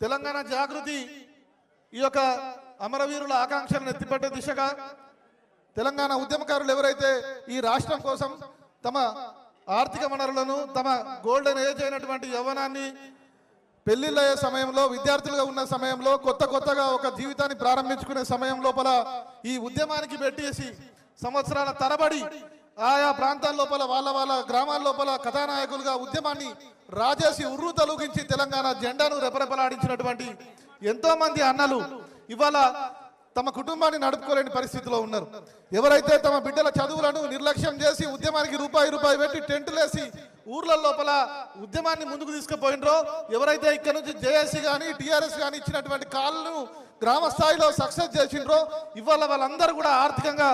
తెలంగాణ జాగృతి ఈ యొక్క అమరవీరుల ఆకాంక్షలను ఎత్తిపట్టే దిశగా తెలంగాణ ఉద్యమకారులు ఎవరైతే ఈ రాష్ట్రం కోసం తమ ఆర్థిక వనరులను తమ గోల్డెన్ ఏజ్ అయినటువంటి యవ్వనాన్ని పెళ్ళిళ్ళయ్యే సమయంలో విద్యార్థులుగా ఉన్న సమయంలో కొత్త కొత్తగా ఒక జీవితాన్ని ప్రారంభించుకునే సమయం లోపల ఈ ఉద్యమానికి పెట్టేసి సంవత్సరాల తరబడి ఆయా ప్రాంతాల లోపల వాళ్ళ వాళ్ళ గ్రామాల లోపల కథానాయకులుగా ఉద్యమాన్ని రాజేసి ఉర్రు తొలగించి తెలంగాణ జెండాను రెపరెపలాడించినటువంటి ఎంతో మంది అన్నలు ఇవాళ తమ కుటుంబాన్ని నడుపుకోలేని పరిస్థితిలో ఉన్నారు. ఎవరైతే తమ బిడ్డల చదువులను నిర్లక్ష్యం చేసి ఉద్యమానికి రూపాయి రూపాయి పెట్టి టెంటులేసి ఊర్ల లోపల ఉద్యమాన్ని ముందుకు తీసుకుపోయినరో ఎవరైతే ఇక్కడ నుంచి జేఏసీ కానీ టీఆర్ఎస్ కానీ ఇచ్చినటువంటి కాళ్ళను గ్రామ స్థాయిలో సక్సెస్ చేసిండ్రో ఇవాళ వాళ్ళందరూ కూడా ఆర్థికంగా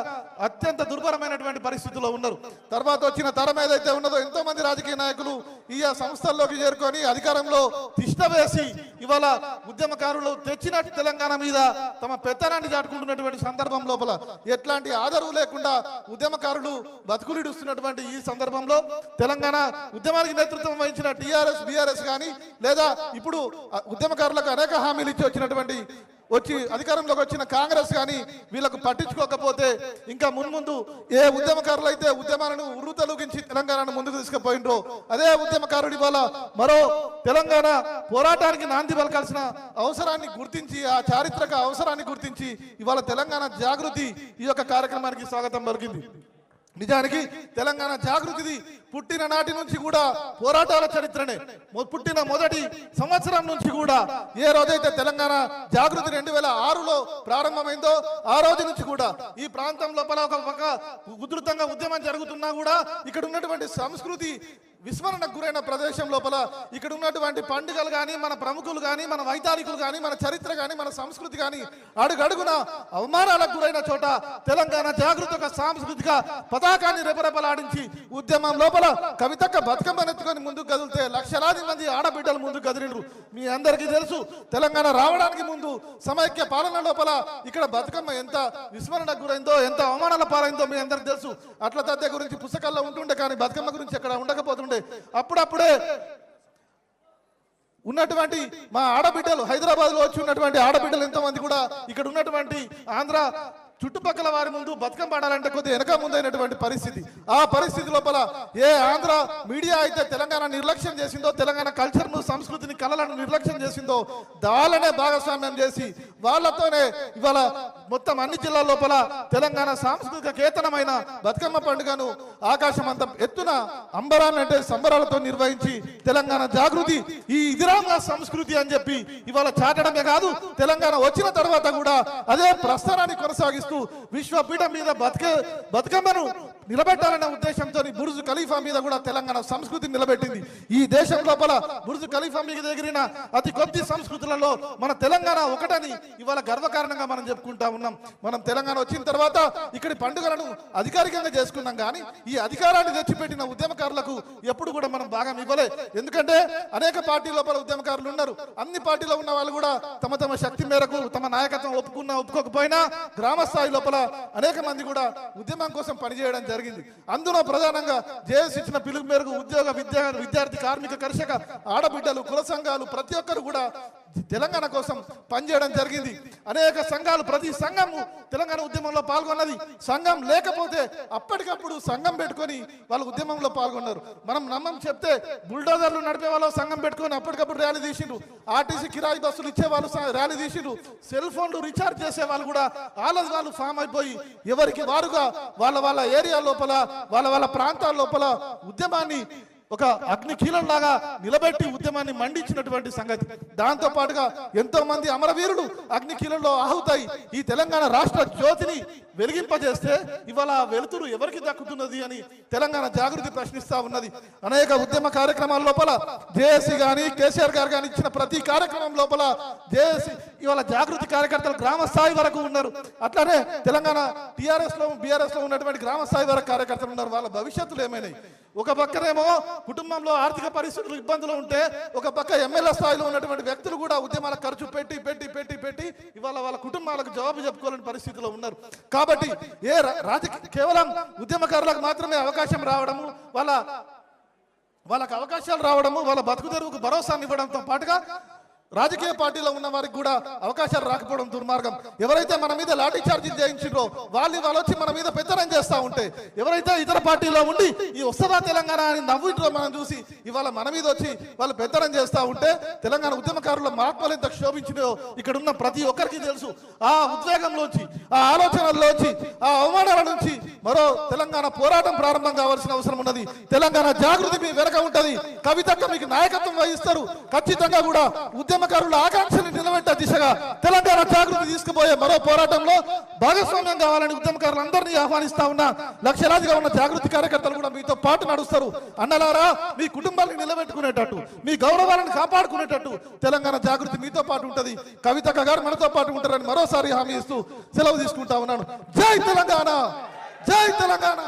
అత్యంత దుర్భరమైనటువంటి పరిస్థితుల్లో ఉన్నారు. తర్వాత వచ్చిన తరం ఏదైతే ఉన్నదో ఎంతో మంది రాజకీయ నాయకులు ఈ సంస్థల్లోకి చేరుకొని అధికారంలో తిష్టవేసి ఇవాళ ఉద్యమకారులు తెచ్చినట్టు తెలంగాణ మీద తమ పెత్తనాన్ని దాటుకుంటున్నటువంటి సందర్భం లోపల ఎట్లాంటి ఆదరవు లేకుండా ఉద్యమకారులు బతుకులిడుస్తున్నటువంటి ఈ సందర్భంలో తెలంగాణ ఉద్యమానికి నేతృత్వం వహించిన టీఆర్ఎస్ బీఆర్ఎస్ కానీ లేదా ఇప్పుడు ఉద్యమకారులకు అనేక హామీలు ఇచ్చి వచ్చినటువంటి వచ్చి అధికారంలోకి వచ్చిన కాంగ్రెస్ కానీ వీళ్ళకు పట్టించుకోకపోతే ఇంకా మున్ముందు ఏ ఉద్యమకారులు అయితే ఉద్యమాలను ఉరుతలుగించి తొలగించి తెలంగాణను ముందుకు తీసుకుపోయిండ్రో అదే ఉద్యమకారుడి వల్ల మరో తెలంగాణ పోరాటానికి నాంది పలకాల్సిన అవసరాన్ని గుర్తించి ఆ చారిత్రక అవసరాన్ని గుర్తించి ఇవాళ తెలంగాణ జాగృతి ఈ యొక్క కార్యక్రమానికి స్వాగతం పలికింది. నిజానికి తెలంగాణ జాగృతిది పుట్టిన నాటి నుంచి కూడా పోరాటాల చరిత్రనే. పుట్టిన మొదటి సంవత్సరం నుంచి కూడా ఏ రోజైతే తెలంగాణ జాగృతి రెండు వేల ఆరులో ప్రారంభమైందో ఆ రోజు నుంచి కూడా ఈ ప్రాంతం లోపల ఒక పక్క ఉధృతంగా ఉద్యమం జరుగుతున్నా కూడా ఇక్కడ ఉన్నటువంటి సంస్కృతి విస్మరణకు గురైన ప్రదేశం లోపల ఇక్కడ ఉన్నటువంటి పండుగలు కానీ మన ప్రముఖులు కానీ మన వైతాళికులు కానీ మన చరిత్ర కానీ మన సంస్కృతి కానీ అడుగడుగున అవమానాలకు గురైన చోట తెలంగాణ జాగృత సాంస్కృతిక పతాకాన్ని రెపరెపలాడించి ఉద్యమం లోపల కవితక్క బతుకమ్మనెత్తుకొని ముందుకు కదిలితే లక్షలాది మంది ఆడబిడ్డలు ముందుకు కదిలిండ్రు. మీ అందరికీ తెలుసు తెలంగాణ రావడానికి ముందు సమైక్య పాలన లోపల ఇక్కడ బతుకమ్మ ఎంత విస్మరణకు గురైందో ఎంత అవమానాల పాలైందో మీ అందరికి తెలుసు. అట్ల తద్దె గురించి పుస్తకాల్లో ఉంటుండే కానీ బతుకమ్మ గురించి ఎక్కడ ఉండకపోతుండే. అప్పుడప్పుడే ఉన్నటువంటి మా ఆడబిడ్డలు హైదరాబాద్లో వచ్చి ఉన్నటువంటి ఆడబిడ్డలు ఎంతమంది కూడా ఇక్కడ ఉన్నటువంటి ఆంధ్ర చుట్టుపక్కల వారి ముందు బతుకమ్మ ఆడాలంటే కొద్దిగా వెనక ముందైనటువంటి పరిస్థితి. ఆ పరిస్థితి లోపల ఏ ఆంధ్ర మీడియా అయితే తెలంగాణ నిర్లక్ష్యం చేసిందో తెలంగాణ కల్చర్ను సంస్కృతిని కళలను నిర్లక్ష్యం చేసిందో దాళ్ళనే భాగస్వామ్యం చేసి వాళ్ళతోనే ఇవాళ మొత్తం అన్ని జిల్లాల లోపల తెలంగాణ సాంస్కృతిక కేతనమైన బతుకమ్మ పండుగను ఆకాశం అంత ఎత్తున అంబరాన్ని అంటే సంబరాలతో నిర్వహించి తెలంగాణ జాగృతి ఈ ఇదిరాంగా సంస్కృతి అని చెప్పి ఇవాళ చాటడమే కాదు తెలంగాణ వచ్చిన తర్వాత కూడా అదే ప్రస్థానాన్ని కొనసాగిస్తూ విశ్వపీఠం మీద బతుక బతుకమ్మను నిలబెట్టాలనే ఉద్దేశంతో బుర్జు ఖలీఫా మీద కూడా తెలంగాణ సంస్కృతిని నిలబెట్టింది. ఈ దేశం లోపల బుర్జు ఖలీఫా మీద ఎగిరిన అతి కొద్ది సంస్కృతులలో మన తెలంగాణ ఒకటని ఇవాళ గర్వకారణంగా మనం చెప్పుకుంటా ఉన్నాం. మనం తెలంగాణ వచ్చిన తర్వాత ఇక్కడి పండుగలను అధికారికంగా చేసుకున్నాం కానీ ఈ అధికారాన్ని తెచ్చిపెట్టిన ఉద్యమకారులకు ఎప్పుడు కూడా మనం భాగం ఇవ్వలే. ఎందుకంటే అనేక పార్టీ లోపల ఉద్యమకారులు ఉన్నారు. అన్ని పార్టీలో ఉన్న వాళ్ళు కూడా తమ తమ శక్తి మేరకు తమ నాయకత్వం ఒప్పుకున్నా ఒప్పుకోకపోయినా గ్రామ స్థాయి లోపల అనేక మంది కూడా ఉద్యమం కోసం పనిచేయడం జరిగింది. అందులో ప్రధానంగా జేఎస్ ఇచ్చిన పిలుపు మేరకు ఉద్యోగ విద్యా విద్యార్థి కార్మిక కర్షక ఆడబిడ్డలు కుల సంఘాలు ప్రతి ఒక్కరు కూడా తెలంగాణ కోసం పనిచేయడం జరిగింది. అనేక సంఘాలు ప్రతి సంఘము తెలంగాణ ఉద్యమంలో పాల్గొన్నది. సంఘం లేకపోతే అప్పటికప్పుడు సంఘం పెట్టుకొని వాళ్ళు ఉద్యమంలో పాల్గొన్నారు. మనం నమ్మం చెప్తే బుల్డోజర్లు నడిపే వాళ్ళు సంఘం పెట్టుకొని అప్పటికప్పుడు ర్యాలీ తీసిండ్రు. ఆర్టీసీ కిరాయి బస్సులు ఇచ్చే వాళ్ళు ర్యాలీ తీసిండ్రు. సెల్ ఫోన్లు రీఛార్జ్ చేసే వాళ్ళు కూడా వాళ్ళ వాళ్ళు ఫామ్ అయిపోయి ఎవరికి వారుగా వాళ్ళ వాళ్ళ ఏరియా లోపల వాళ్ళ వాళ్ళ ప్రాంతాల లోపల ఉద్యమాన్ని ఒక అగ్ని కీలంలాగా నిలబెట్టి ఉద్యమాన్ని మండించినటువంటి సంగతి. దాంతో పాటుగా ఎంతో మంది అమరవీరులు అగ్ని కీలంలో ఆహుతాయి ఈ తెలంగాణ రాష్ట్ర జ్యోతిని వెలిగింపజేస్తే ఇవాళ వెలుతురు ఎవరికి దక్కుతున్నది అని తెలంగాణ జాగృతి ప్రశ్నిస్తా ఉన్నది. అనేక ఉద్యమ కార్యక్రమాల లోపల జేఏసీ గాని కేసీఆర్ గారు కానీ ఇచ్చిన ప్రతి కార్యక్రమం లోపల జేఏసీ ఇవాళ జాగృతి కార్యకర్తలు గ్రామ స్థాయి వరకు ఉన్నారు. అట్లానే తెలంగాణ టీఆర్ఎస్లో బీఆర్ఎస్లో ఉన్నటువంటి గ్రామ స్థాయి వరకు కార్యకర్తలు ఉన్నారు. వాళ్ళ భవిష్యత్తులు ఏమైనాయి? ఒక పక్కనేమో కుటుంబంలో ఆర్థిక పరిస్థితులు ఇబ్బందులు ఉంటే ఒక పక్క ఎమ్మెల్యే స్థాయిలో ఉన్నటువంటి వ్యక్తులు కూడా ఉద్యమాల ఖర్చు పెట్టి పెట్టి పెట్టి పెట్టి ఇవాళ వాళ్ళ కుటుంబాలకు జవాబు చెప్పుకోలేని పరిస్థితిలో ఉన్నారు. కాబట్టి ఏ రా- రాజకీయ కేవలం ఉద్యమకారులకు మాత్రమే అవకాశం రావడము వాళ్ళ వాళ్ళకి అవకాశాలు రావడము వాళ్ళ బతుకు తెరువుకు భరోసాను ఇవ్వడంతో పాటుగా రాజకీయ పార్టీలో ఉన్న వారికి కూడా అవకాశాలు రాకపోవడం దుర్మార్గం. ఎవరైతే మన మీద లాఠీ చార్జీలు చేయించారో వాళ్ళు వాళ్ళు వచ్చి మన మీద పెత్తనం చేస్తా ఉంటే ఎవరైతే ఇతర పార్టీలో ఉండి ఈ వస్తుందా తెలంగాణ అని నవ్వుంటారో మనం చూసి ఇవాళ మన మీద వచ్చి వాళ్ళు పెత్తనం చేస్తూ ఉంటే తెలంగాణ ఉద్యమకారుల మహాత్మలు ఎంత క్షోభించినో ఇక్కడ ఉన్న ప్రతి ఒక్కరికి తెలుసు. ఆ ఉద్వేగంలోంచి ఆ ఆలోచనల్లోంచి ఆ అవమానాల నుంచి మరో తెలంగాణ పోరాటం ప్రారంభం కావాల్సిన అవసరం ఉన్నది. తెలంగాణ జాగృతి మీ వెనక ఉంటుంది. కవితక్క మీకు నాయకత్వం వహిస్తారు. ఖచ్చితంగా కూడా ఉద్యమకారుల ఆకాంక్షని నిలబెట్టే దిశగా తెలంగాణ జాగృతి తీసుకుపోయే మరో పోరాటంలో భాగస్వామ్యం కావాలని ఉద్యమకారులందరినీ ఆహ్వానిస్తా ఉన్నా లక్షలాదిగా ఉన్న జాగృతి కార్యకర్తలు కూడా మీతో పాటు నడుస్తారు. అన్నలారా మీ కుటుంబాన్ని నిలబెట్టుకునేటట్టు మీ గౌరవాలను కాపాడుకునేటట్టు తెలంగాణ జాగృతి మీతో పాటు ఉంటుంది. కవిత గారు మనతో పాటు ఉంటారని మరోసారి హామీ ఇస్తూ సెలవు తీసుకుంటా ఉన్నాను. జై తెలంగాణ! జై తెలంగాణ!